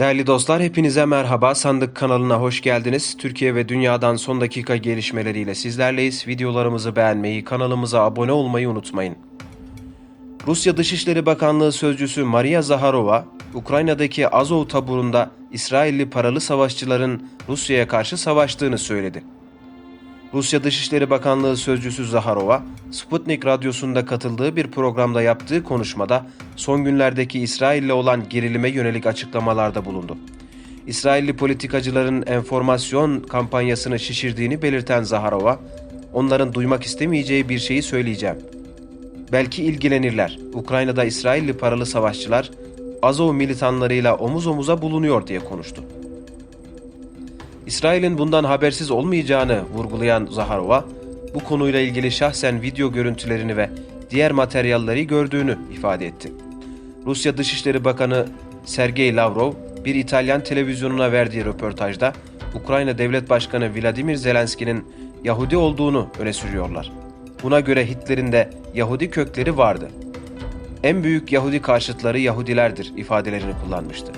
Değerli dostlar hepinize merhaba. Sandık kanalına hoş geldiniz. Türkiye ve dünyadan son dakika gelişmeleriyle sizlerleyiz. Videolarımızı beğenmeyi, kanalımıza abone olmayı unutmayın. Rusya Dışişleri Bakanlığı Sözcüsü Maria Zaharova, Ukrayna'daki Azov taburunda İsrailli paralı savaşçıların Rusya'ya karşı savaştığını söyledi. Rusya Dışişleri Bakanlığı Sözcüsü Zaharova, Sputnik Radyosu'nda katıldığı bir programda yaptığı konuşmada son günlerdeki İsrail'le olan gerilime yönelik açıklamalarda bulundu. İsrailli politikacıların enformasyon kampanyasını şişirdiğini belirten Zaharova, onların duymak istemeyeceği bir şeyi söyleyeceğim. Belki ilgilenirler. Ukrayna'da İsrailli paralı savaşçılar Azov militanlarıyla omuz omuza bulunuyor diye konuştu. İsrail'in bundan habersiz olmayacağını vurgulayan Zaharova, bu konuyla ilgili şahsen video görüntülerini ve diğer materyalleri gördüğünü ifade etti. Rusya Dışişleri Bakanı Sergey Lavrov, bir İtalyan televizyonuna verdiği röportajda Ukrayna Devlet Başkanı Vladimir Zelenski'nin Yahudi olduğunu öne sürüyorlar. Buna göre Hitler'in de Yahudi kökleri vardı. En büyük Yahudi karşıtları Yahudilerdir ifadelerini kullanmıştı.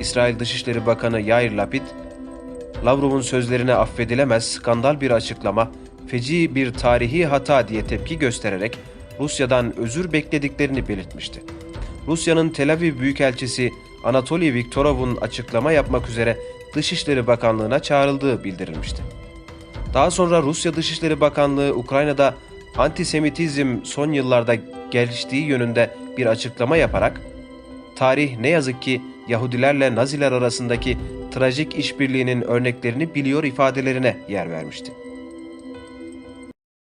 İsrail Dışişleri Bakanı Yair Lapid, Lavrov'un sözlerine affedilemez skandal bir açıklama, feci bir tarihi hata diye tepki göstererek Rusya'dan özür beklediklerini belirtmişti. Rusya'nın Tel Aviv Büyükelçisi Anatoly Viktorov'un açıklama yapmak üzere Dışişleri Bakanlığı'na çağrıldığı bildirilmişti. Daha sonra Rusya Dışişleri Bakanlığı Ukrayna'da antisemitizm son yıllarda geliştiği yönünde bir açıklama yaparak tarih ne yazık ki Yahudilerle Naziler arasındaki trajik işbirliğinin örneklerini biliyor ifadelerine yer vermişti.